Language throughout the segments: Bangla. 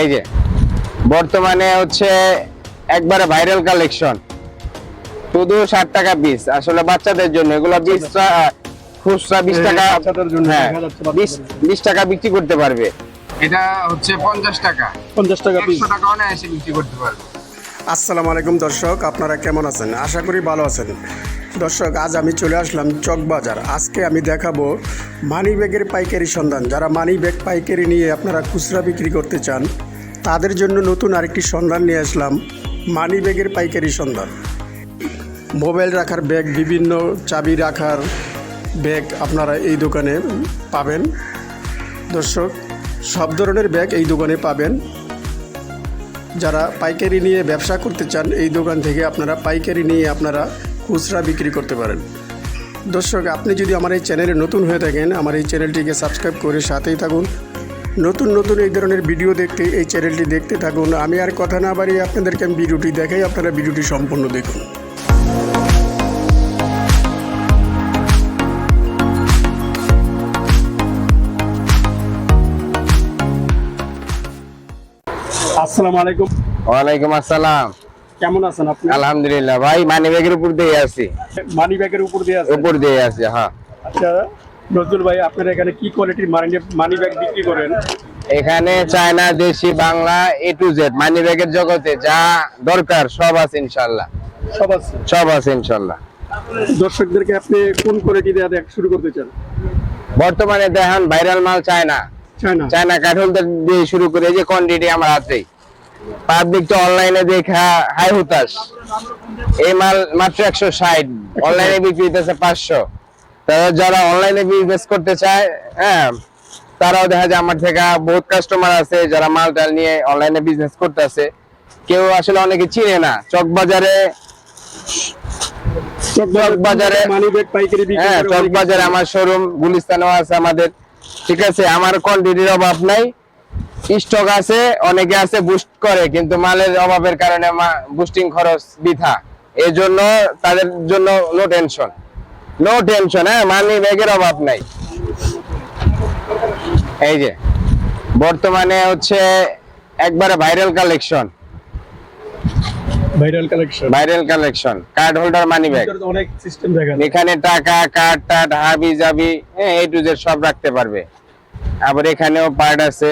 এই যে বর্তমানে হচ্ছে একবারে ভাইরাল কালেকশন শুধু ষাট টাকা পিস আসলে বাচ্চাদের জন্য। এগুলো বিশ খুচরা বিশ টাকা হ্যাঁ বিশ টাকা বিক্রি করতে পারবে। এটা হচ্ছে পঞ্চাশ টাকা। পঞ্চাশ টাকা পিস টাকা অনায়াসে বিক্রি করতে পারবে। আসসালামু আলাইকুম দর্শক আপনারা কেমন আছেন? আশা করি ভালো আছেন। দর্শক, আজ আমি চলে আসলাম চকবাজার। আজকে আমি দেখাবো মানি ব্যাগের পাইকারি সন্ধান। যারা মানি ব্যাগ পাইকারি নিয়ে আপনারা খুচরা বিক্রি করতে চান, তাদের জন্য নতুন আরেকটি সন্ধান নিয়ে আসলাম মানি ব্যাগের পাইকারি সন্ধান। মোবাইল রাখার ব্যাগ, বিভিন্ন চাবি রাখার ব্যাগ আপনারা এই দোকানে পাবেন। দর্শক, সব ধরনের ব্যাগ এই দোকানে পাবেন। যারা পাইকারি নিয়ে ব্যবসা করতে চান, এই দোকান থেকে আপনারা পাইকারি নিয়ে আপনারা খুচরা বিক্রি করতে পারেন। দর্শক আপনি যদি আমার এই চ্যানেলে নতুন হয়ে থাকেন আমার এই চ্যানেলটিকে সাবস্ক্রাইব করে সাথেই থাকুন। নতুন নতুন এই ধরনের ভিডিও দেখতে এই চ্যানেলটি দেখতে থাকুন। আমি আর কথা না বাড়িয়ে আপনাদেরকে আমি ভিডিওটি দেখাই আপনারা ভিডিওটি সম্পূর্ণ দেখুন। আসসালামু আলাইকুম। ওয়ালাইকুম আসসালাম। কেমন আছেন আপনি? আলহামদুলিল্লাহ ভাই মানি ব্যাগের উপর দিয়ে আছি। মানি ব্যাগের উপর দিয়ে উপর দিয়ে আছি হ্যাঁ। আচ্ছা নজরুল ভাই আপনারা এখানে কি কোয়ালিটির মানি মানি ব্যাগ বিক্রি করেন? এখানে চায়না দেশি Bangla A to Z money ব্যাগের জগতে যা দরকার সব আছে ইনশাল্লাহ সব আছে? সব আছে ইনশাল্লাহ দর্শকদেরকে আপনি কোন কোয়ালিটি দেখ শুরু করতে চান? বর্তমানে দেখেন ভাইরাল মাল চায়না। চায়না? চায়না কাঠলদের দিয়ে শুরু করে এই যে কোয়ান্টিটি আমার হাতেই। পাবলিক তো অনলাইনে দেখা, হাই হুতাশ। এই মাল মাত্র একশো ষাট। অনলাইনে বিক্রি হইতেছে পাঁচশো। তারা যারা অনলাইনে বিজনেস করতে চায় হ্যাঁ তারাও দেখা যায় আমার থেকে, বহুত কাস্টমার আছে যারা মাল টাল নিয়ে অনলাইনে বিজনেস করতেছে। কেউ আসলে অনেকে চিনে না। চক বাজারে চক বাজারে হ্যাঁ চক বাজারে আমার শোরুম গুলিস্তানেও আছে আমাদের। ঠিক আছে, আমার কোয়ান্টিটির অভাব নাই। স্টক আছে অনেকে আছে বুস্ট করে কিন্তু মালের অভাবের কারণে বুস্টিং খরচ বৃথা। এই জন্য তাদের জন্য নো টেনশন নো টেনশন হ্যাঁ মানি ব্যাগের অভাব নাই। এই যে বর্তমানে হচ্ছে একবারে viral collection viral collection viral collection card holder money bag অনেক সিস্টেম দেখেন এখানে টাকা কার্ড টাট হাবি জাবি হ্যাঁ এ টু জেড সব রাখতে পারবে। আবার এখানেও পার্ট আছে।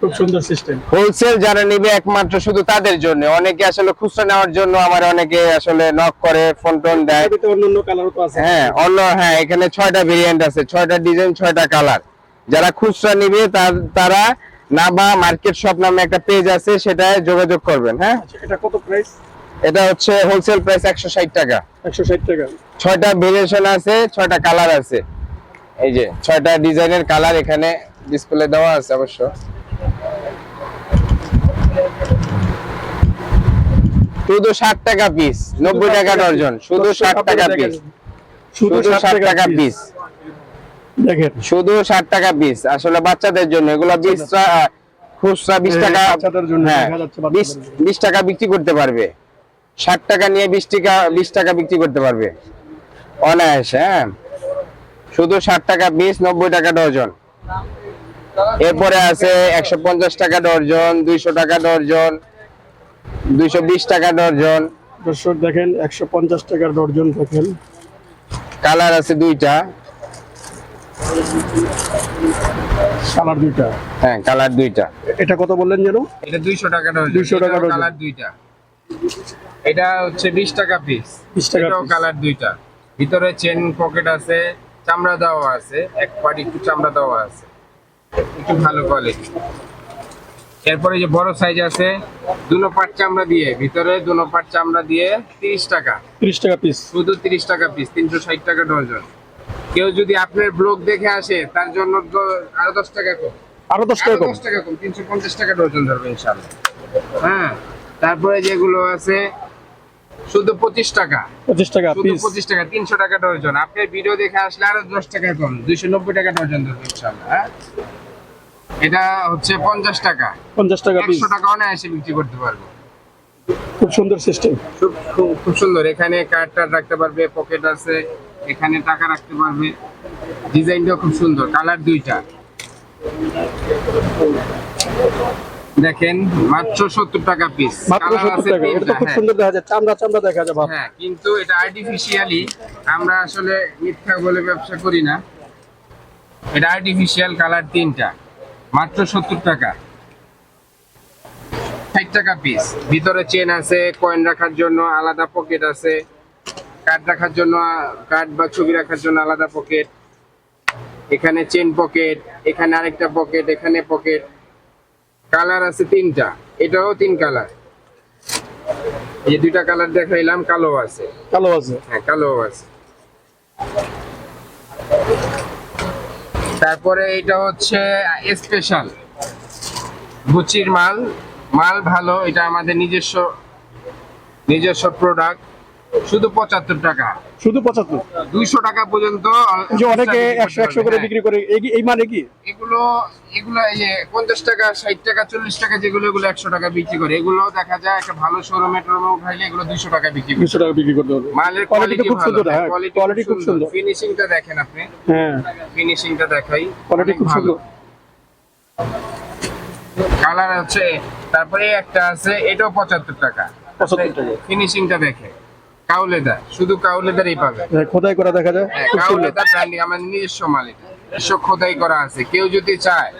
খুব সুন্দর সিস্টেম হোলসেল যারা নিবে একমাত্র শুধু তাদের জন্য। অনেকে আসলে খুচরা নেওয়ার জন্য আমার অনেকে আসলে নক করে ফোন টোন দেয়। অন্যান্য কালার তো আছে। হ্যাঁ অন্য হ্যাঁ এখানে ছয়টা ভেরিয়েন্ট আছে। ছয়টা ডিজাইন ছয়টা কালার যারা খুচরা নিবে তার- নাবা মার্কেট শপ নামে একটা পেজ আছে সেটায় যোগাযোগ করবেন হ্যাঁ? আচ্ছা, এটা কত প্রাইস এটা হচ্ছে হোলসেল প্রাইস একশো ষাট টাকা। একশো ষাট টাকা। ছয়টা ভেরিয়েশন আছে ছয়টা কালার আছে। এই যে ছয়টা ডিজাইনের কালার এখানে ডিসপ্লে দেওয়া আছে অবশ্য। শুধু ষাট টাকা পিস নব্বই টাকা ডর্জন শুধু ষাট টাকা পিস শুধু ষাট টাকা পিস দেখেন। শুধু ষাট টাকা পিস আসলে বাচ্চাদের জন্য এগুলো বিশ খুচরা বিশ হ্যাঁ, টাকা বাচ্চাদের জন্য, হ্যাঁ। বিশ টাকা বিক্রি করতে পারবে। ষাট টাকা নিয়ে বিশ টাকা বিশ টাকা বিক্রি করতে পারবে। অনায়াসে হ্যাঁ। শুধু ষাট টাকা পিস নব্বই টাকা ডজন। এরপরে আছে একশো পঞ্চাশ টাকা ডর্জন দুইশো টাকা ডর্জন দুইশো বিশ টাকা ডর্জন। দর্শক দেখেন একশো পঞ্চাশ টাকার ডর্জন দেখেন। কালার আছে দুইটা। কালার দুইটা। হ্যাঁ কালার দুইটা। এটা কত বললেন যেন? এটা দুইশো টাকা 200 টাকা কালার দুইটা। এটা হচ্ছে বিশ টাকা পিস 20 টাকা কালার দুইটা। ভিতরে চেন পকেট আছে চামড়া দেওয়া আছে এক পাট একটু চামড়া দেওয়া আছে। একটু ভালো কোয়ালিটি এরপরে যে বড় সাইজ আছে দুনো পাট চামড়া দিয়ে ভিতরে দুনো পাট চামড়া দিয়ে তিরিশ টাকা। ত্রিশ টাকা পিস শুধু তিরিশ টাকা পিস তিনশো ষাট টাকা ডজন। কেউ যদি আপনার ব্লগ দেখে আসে তার জন্য আরও দশ টাকা কম। আরও দশ টাকা কম। দশ টাকা কম তিনশো পঞ্চাশ টাকা ডজন ধরবে ইনশাল্লাহ হ্যাঁ তারপরে যেগুলো আছে শুধু পঁচিশ টাকা। পঁচিশ টাকা শুধু পঁচিশ টাকা তিনশো টাকা ডজন। আপনার ভিডিও দেখে আসলে আরও দশ টাকা কম দুইশো নব্বই টাকা ডজন ধরবে ইনশাল্লাহ হ্যাঁ? এটা হচ্ছে পঞ্চাশ টাকা। পঞ্চাশ টাকা একশো টাকা অনায়াসে বিক্রি করতে পারব। খুব সুন্দর সিস্টেম খুব সুন্দর। এখানে কার্ড টার্ড রাখতে পারবে পকেট আছে এখানে টাকা রাখতে পারবে। ডিজাইনটাও খুব সুন্দর কালার দুইটা। দেখেন মাত্র সত্তর টাকা পিস মাত্র সত্তর টাকা। এটা খুব সুন্দর দেখা যায় চামড়া চামড়া দেখা যায় ভাব হ্যাঁ কিন্তু এটা আর্টিফিশিয়ালি আমরা আসলে মিথ্যা বলে ব্যবসা করি না। এটা আর্টিফিশিয়াল কালার তিনটা। মাত্র সত্তর টাকা। ষাট টাকা পিস ভিতরে চেন আছে কয়েন রাখার জন্য আলাদা পকেট আছে। কার্ড রাখার জন্য কার্ড বা ছবি রাখার জন্য আলাদা পকেট এখানে চেন পকেট এখানে আরেকটা পকেট এখানে পকেট কালার আছে তিনটা। এটাও তিন কালার এই দুইটা কালার দেখাইলাম কালো আছে। কালো আছে। হ্যাঁ কালো আছে। তারপরে এটা হচ্ছে স্পেশাল গুচির মাল মাল ভালো এটা আমাদের নিজস্ব নিজস্ব প্রোডাক্ট শুধু পঁচাত্তর টাকা। শুধু পঁচাত্তর? দুইশো টাকা পর্যন্ত অনেকে একশো একশো করে হ্যাঁ। বিক্রি করে এই মানে কি? এগুলো এগুলো এই পঞ্চাশ টাকা ষাট টাকা চল্লিশ টাকা যেগুলো এগুলো একশো টাকা বিক্রি করে। এগুলো দেখা যায় একটা ভালো শোরুমে টোরুমে উঠাইলে এগুলো দুইশো টাকা বিক্রি দুশো টাকা বিক্রি করতে হবে। মালের কোয়ালিটি কোয়ালিটি খুব সুন্দর হ্যাঁ কোয়ালিটি খুব সুন্দর। ফিনিশিংটা দেখেন আপনি। হ্যাঁ। ফিনিশিংটা দেখাই। কোয়ালিটি খুব সুন্দর। কালার আছে তারপরে একটা আছে এটাও পঁচাত্তর টাকা। 75 টাকা। ফিনিশিংটা দেখে কাউ লেদার শুধু কাউ লেদারই পাবে খোদাই করা দেখা যায়? হ্যাঁ, খুব কাউ সুন্দর। লেদার ব্র্যান্ডিং আমার নিজস্ব মাল এটা নিজস্ব খোদাই করা আছে। কেউ যদি চায়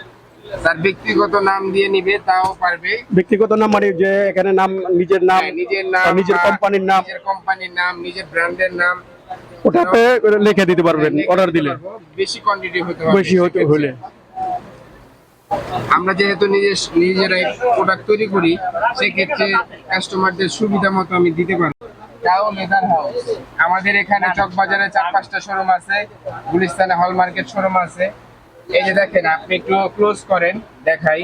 তার ব্যক্তিগত নাম দিয়ে নিবে তাও পারবে। ব্যক্তিগত নাম মানে যে এখানে নাম নিজের নাম হ্যাঁ, নিজের নাম নিজের কোম্পানির নাম। নিজের কোম্পানির নাম নিজের ব্র্যান্ডের নাম। ওটাতে লিখে দিতে পারবেন অর্ডার দিলে। বেশি কোয়ান্টিটি হতে হবে বেশি হতে হলে। আমরা যেহেতু নিজের নিজেরাই প্রোডাক্ট তৈরি করি সেক্ষেত্রে কাস্টমারদের সুবিধা মতো আমি দিতে পারব। তাও লেদার হাউস আমাদের এখানে চক বাজারে চার, পাঁচটা শোরুম আছে। গুলিস্তানে হল মার্কেট শোরুম আছে। এই যে দেখেন, আপনি একটু ক্লোজ করেন, দেখাই।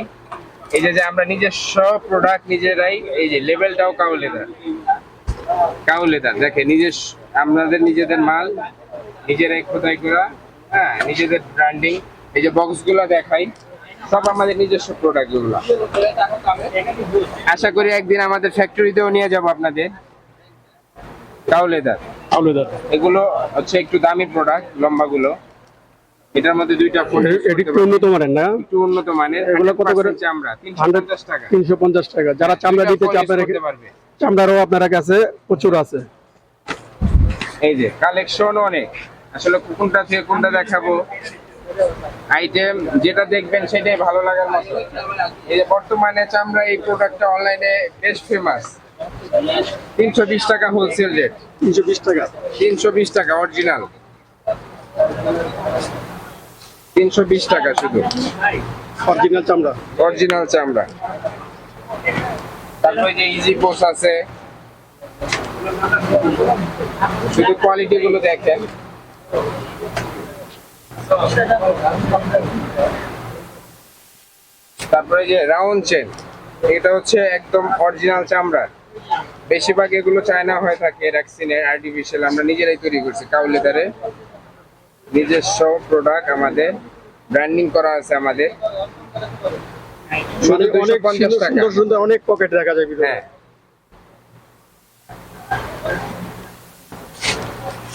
এই যে আমরা নিজস্ব প্রোডাক্ট নিজেরাই, এই যে লেভেলটাও কাউ লেদার কাউ লেদার দেখেন, নিজের আমাদের নিজেদের মাল, নিজেরাই খোদাই করা হ্যাঁ নিজেদের ব্র্যান্ডিং এই যে বক্সগুলো দেখাই, সব আমাদের নিজস্ব প্রোডাক্টগুলো। আশা করি একদিন আমাদের ফ্যাক্টরিতেও নিয়ে যাব আপনাদের। কাউ লেদার আলুদার এগুলো হচ্ছে একটু দামি প্রোডাক্ট লম্বা গুলো এটার মধ্যে দুইটা একটু উন্নত মানের না? একটু উন্নত মানের এগুলো কত করে? চামড়া তিনশো হান্ড্রেড পঞ্চাশ টাকা। তিনশো পঞ্চাশ টাকা। যারা চামড়া দিতে চায় আপনার পারবে। চামড়ারও আপনার কাছে প্রচুর আছে। এই যে কালেকশন অনেক। আসলে কোনটা থেকে কোনটা দেখাবো? আইটেম যেটা দেখবেন সেটাই ভালো লাগার মতো। এই যে বর্তমানে চামড়া এই প্রোডাক্টটা অনলাইনে বেশ ফেমাস তিনশো বিশ টাকা হোলসেল রেট তিনশো বিশ টাকা। তিনশো বিশ টাকা অরিজিনাল তিনশো বিশ টাকা শুধু। অরিজিনাল চামড়া। অরিজিনাল চামড়া। তারপরে যে ইজি পোস আছে। শুধু কোয়ালিটি গুলো দেখেন। তারপরে যে রাউন্ড চেন এটা হচ্ছে একদম অরিজিনাল চামড়া। বেশিরভাগ এগুলো চায়না হয়ে থাকে র্যাক্সিনের আর্টিফিশিয়াল আমরা নিজেরাই তৈরি করছি কাউ লেদারে নিজস্ব প্রোডাক্ট আমাদের ব্র্যান্ডিং করা আছে আমাদের। শুধু মানে অনেক সুন্দর সুন্দর সুন্দর অনেক পকেট দেখা যায় হ্যাঁ।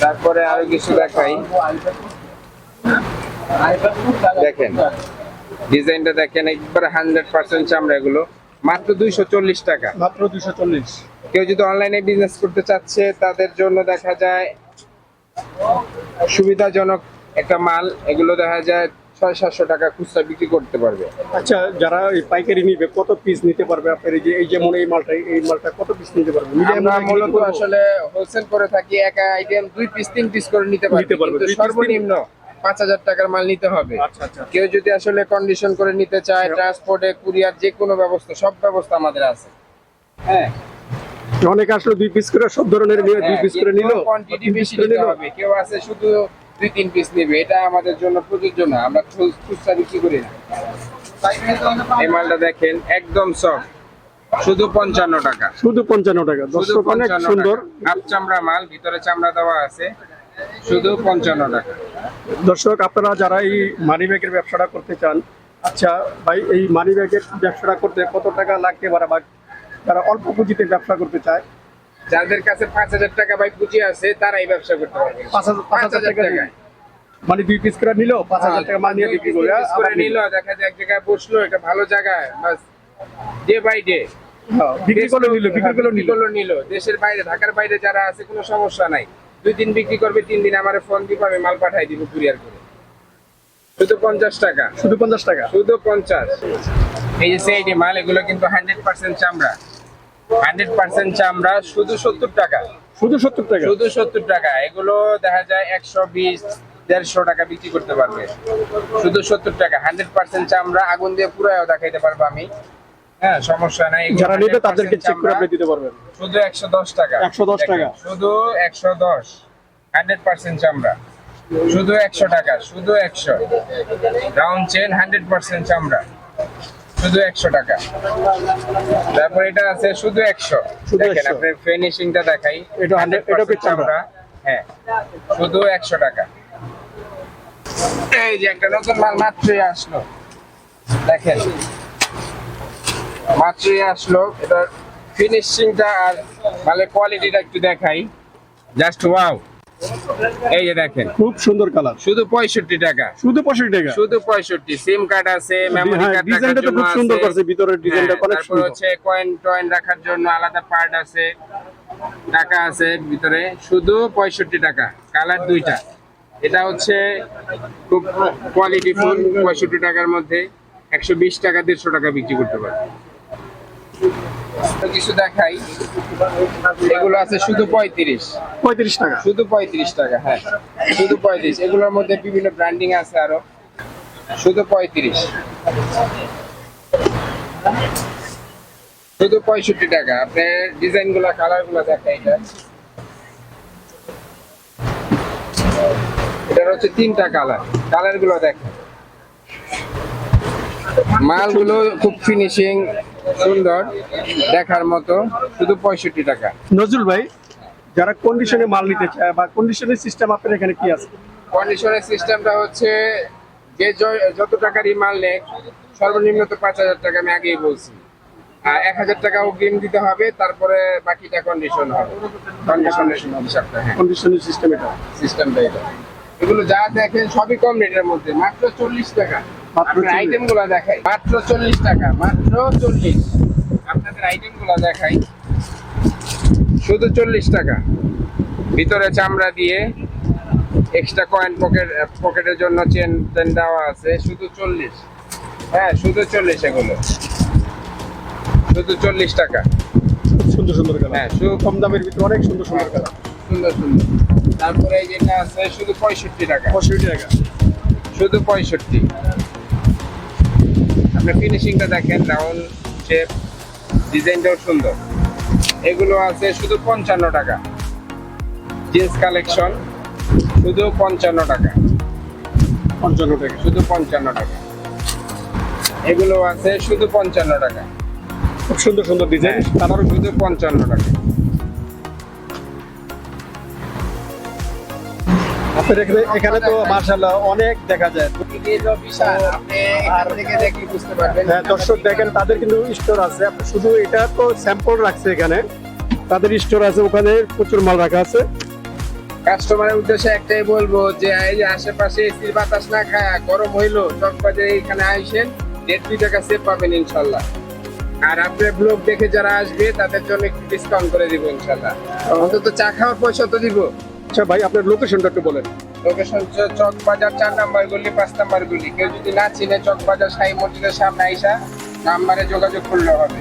তারপরে আরও কিছু দেখাই। দেখেন ডিজাইনটা দেখেন একবারে হান্ড্রেড পার্সেন্ট চামড়া এগুলো। মাত্র দুইশো চল্লিশ টাকা। মাত্র দুশো চল্লিশ। কেউ যদি অনলাইনে বিজনেস করতে চাচ্ছে তাদের জন্য দেখা যায় সুবিধাজনক একটা মাল। এগুলো দেখা যায় ছয় সাতশো টাকা খুচরা বিক্রি করতে পারবে। আচ্ছা যারা এই পাইকারি নিবে কত পিস নিতে পারবে আপনার? এই যে এই যেমন এই মালটা এই মালটা কত পিস নিতে পারবে? আমরা মূলত আসলে হোলসেল করে থাকি একা আইটেম দুই পিস তিন পিস করে নিতে পারবে। সর্বনিম্ন পাঁচ হাজার টাকার মাল নিতে হবে। আচ্ছা আচ্ছা কেউ যদি আসলে কন্ডিশন করে নিতে চায় হ্যাঁ। ট্রান্সপোর্টে কুরিয়ার যে কোনো ব্যবস্থা সব ব্যবস্থা আমাদের আছে। হ্যাঁ। অনেকে আসলে দুই পিস করে সব ধরনের নিয়ে দুই পিস করে নিল। কোয়ান্টিটি বেশি নিতে হবে। কেউ আছে শুধু দুই তিন পিস নেবে। এটা আমাদের জন্য প্রযোজ্য না। আমরা খুচরা বিক্রি করি না। এই মালটা দেখেন একদম সফট শুধু পঞ্চান্ন টাকা। শুধু পঞ্চান্ন টাকা। শুধু দর্শক অনেক সুন্দর। হাফ চামড়া মাল ভিতরে চামড়া দেওয়া আছে। শুধু পঞ্চান্ন টাকা। দর্শক আপনারা যারা এই মানি ব্যাগের ব্যবসাটা করতে চান আচ্ছা ভাই এই মানি ব্যাগের ব্যবসাটা করতে কত টাকা লাগতে পারে বা যারা অল্প পুঁজিতে ব্যবসা করতে চায়? যাদের কাছে পাঁচ হাজার টাকা ভাই পুঁজি আছে তারাই ব্যবসা করতে পারবে। পাঁচ হাজার- টাকা মানে দুই পিস করে নিলো পাঁচ হাজার টাকা মাল নিয়ে বিক্রি করে করে নিল দেখা যায় এক জায়গায় বসল এটা ভালো জায়গায় বাস ডে বাই ডে হ্যাঁ, বিক্রি করল নিল বিক্রি করল নিল। করল নিল দেশের বাইরে ঢাকার বাইরে যারা আছে কোনো সমস্যা নাই। দুই দিন বিক্রি করবে তিন দিন আমার ফোন দিব আমি মাল পাঠাই দিব কুরিয়ার করে। শুধু পঞ্চাশ টাকা। শুধু পঞ্চাশ টাকা? শুধু পঞ্চাশ। এই যে মাল এগুলো কিন্তু হান্ড্রেড পার্সেন্ট চামড়া। হান্ড্রেড পার্সেন্ট চামড়া শুধু সত্তর টাকা। শুধু সত্তর টাকা? শুধু সত্তর টাকা। এগুলো দেখা যায় একশো বিশ দেড়শো টাকা বিক্রি করতে পারবে। শুধু সত্তর টাকা। হান্ড্রেড পার্সেন্ট চামড়া আগুন দিয়ে পুরাও দেখাইতে পারব আমি। হ্যাঁ সমস্যা নাই। যারা নেবে তাদেরকে চেক করে আপনি দিতে পারবেন। শুধু একশো দশ টাকা। 110 টাকা। শুধু চামড়া। শুধু একশো টাকা শুধু একশো। রাউন্ড চেন হান্ড্রেড পার্সেন্ট চামড়া। শুধু একশো টাকা। তারপর এটা আছে শুধু একশো। শুধু দেখেন 100 আপনার ফিনিশিংটা দেখাই। এটা 100 এটা চামড়া? হ্যাঁ শুধু একশো টাকা। এই যে একটা নতুন মাল মাত্রই আসলো। দেখেন মাত্রই আসলো। এটার ফিনিশিংটা আর মালের কোয়ালিটিটা একটু দেখাই। জাস্ট ওয়াও এই যে দেখেন। খুব সুন্দর কালার শুধু পঁয়ষট্টি টাকা। শুধু পঁয়ষট্টি টাকা। শুধু পঁয়ষট্টি। সিম কার্ড আছে মেমোরি হ্যাঁ কার্ড ডিজাইনটা তো খুব সুন্দর করছে ভিতরের ডিজাইনটা অনেক তারপর সুন্দর। হচ্ছে কয়েন টয়েন রাখার জন্য আলাদা পার্ট আছে। টাকা আছে ভিতরে। শুধু পঁয়ষট্টি টাকা। কালার দুইটা। এটা হচ্ছে খুব কোয়ালিটি ফুল পঁয়ষট্টি টাকার মধ্যে। একশো বিশ টাকা দেড়শো টাকা বিক্রি করতে পারে কিছু দেখাই। এগুলো আছে শুধু পঁয়ত্রিশ। পঁয়ত্রিশ টাকা। শুধু পঁয়ত্রিশ টাকা হ্যাঁ। শুধু পঁয়ত্রিশ। এগুলোর মধ্যে বিভিন্ন ব্র্যান্ডিং আছে আরও। শুধু পঁয়ত্রিশ। শুধু পঁয়ষট্টি টাকা। আপনি ডিজাইনগুলা কালারগুলা দেখা এটা। এটার হচ্ছে তিনটা কালার। কালারগুলো দেখেন মালগুলো খুব ফিনিশিং সুন্দর দেখার মতো শুধু পঁয়ষট্টি টাকা। নজরুল ভাই যারা কন্ডিশনে মাল নিতে চায় বা কন্ডিশনের সিস্টেম আপনার এখানে কি আছে? কন্ডিশনের সিস্টেমটা হচ্ছে যে যত টাকারই মাল নেয় সর্বনিম্ন তো পাঁচ হাজার টাকা আমি আগেই বলছি। আর এক হাজার টাকা অগ্রিম দিতে হবে তারপরে বাকিটা কন্ডিশন হবে। কন্ডিশনের হিসাবটা হ্যাঁ। কন্ডিশনের সিস্টেম এটা। সিস্টেমটা এটা। এগুলো যা দেখেন সবই কম রেটের মধ্যে মাত্র চল্লিশ টাকা। আপনার 40 আইটেমগুলো দেখাই। মাত্র চল্লিশ টাকা মাত্র চল্লিশ। আপনাদের আইটেমগুলো দেখাই। শুধু চল্লিশ টাকা। ভিতরে চামড়া দিয়ে এক্সট্রা কয়েন পকেট পকেটের জন্য চেন টেন দেওয়া আছে। শুধু চল্লিশ। হ্যাঁ শুধু চল্লিশ এগুলো। শুধু চল্লিশ টাকা। সুন্দর সুন্দর হ্যাঁ শুধু কম দামের ভিতরে অনেক সুন্দর সুন্দর কালার। সুন্দর সুন্দর। তারপরে এই যেটা আছে শুধু পঁয়ষট্টি টাকা। পঁয়ষট্টি টাকা। শুধু পঁয়ষট্টি। আপনি ফিনিশিংটা দেখেন রাউন্ড শেপ ডিজাইনটাও সুন্দর। এগুলো আছে শুধু পঞ্চান্ন টাকা। জিন্স কালেকশন শুধু পঞ্চান্ন টাকা। পঞ্চান্ন টাকা। শুধু পঞ্চান্ন টাকা। এগুলো আছে শুধু পঞ্চান্ন টাকা। খুব সুন্দর সুন্দর ডিজাইন তারপর শুধু পঞ্চান্ন টাকা। এখানে তো মার্শাল্লাহ অনেক দেখা যায়। হ্যাঁ দর্শক দেখেন, তাদের কিন্তু স্টোর আছে। শুধু এটা তো স্যাম্পল রাখছে এখানে। তাদের স্টোর আছে, ওখানে প্রচুর মাল রাখা আছে। কাস্টমারের উদ্দেশ্যে একটাই বলব যে, এই যে আশেপাশে এসির বাতাস না খায় গরম হইল, চকবাজারে এখানে আইসেন, দেড় দুই টাকা সেভ পাবেন ইনশাল্লাহ আর আপনার ব্লগ দেখে যারা আসবে, তাদের জন্য একটু ডিসকাউন্ট করে দিব ইনশাল্লাহ অন্তত চা খাওয়ার পয়সা তো দিব। আচ্ছা ভাই আপনার লোকেশনটা একটু বলেন। লোকেশন চক বাজার চার নাম্বার গুলি পাঁচ নাম্বার গুলি। কেউ যদি না চিনে চক বাজার সাই মসজিদের সামনে আইসা নাম্বারে যোগাযোগ করলে হবে।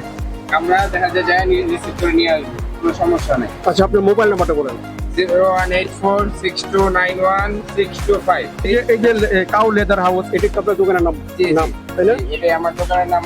আমরা দেখা যায় যায় রিসিভ করে নিয়ে আসব। কোনো সমস্যা নেই। আচ্ছা আপনার মোবাইল নাম্বারটা বলেন। Zero one eight four six two nine one six two five. এই যে কাউ লেদার হাউস এটি আপনার দোকানের নাম। নাম তাই না? এটাই আমার দোকানের নাম।